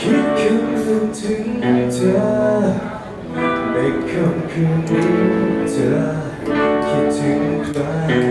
คิดคำนึงถึงเธอในค่ำคืนนี้เธอคิดถึงใคร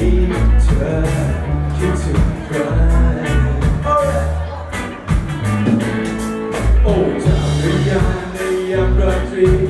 Thank you.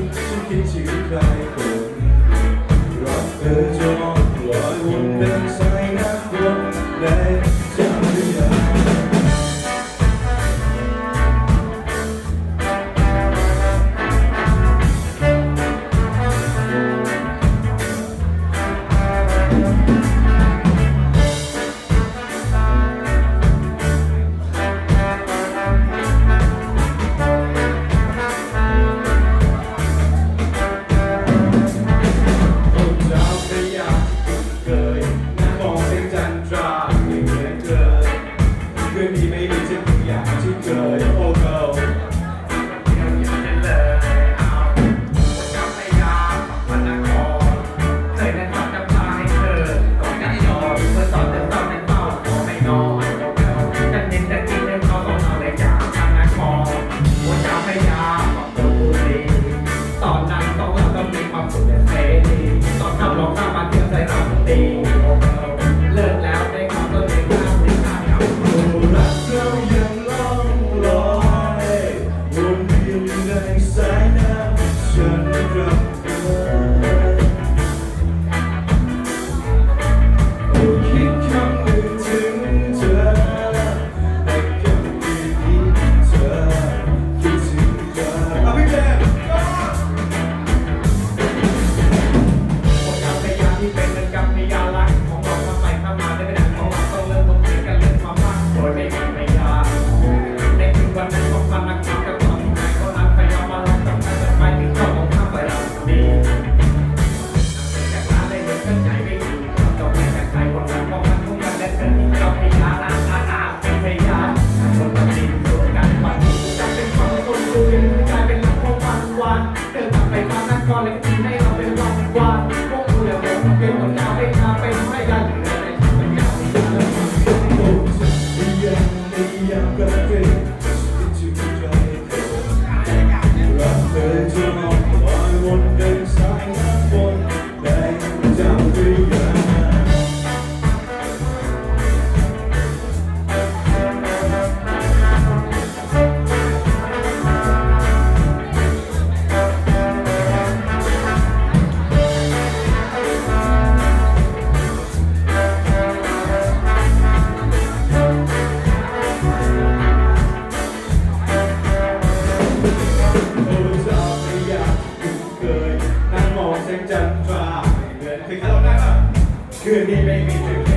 Good, he made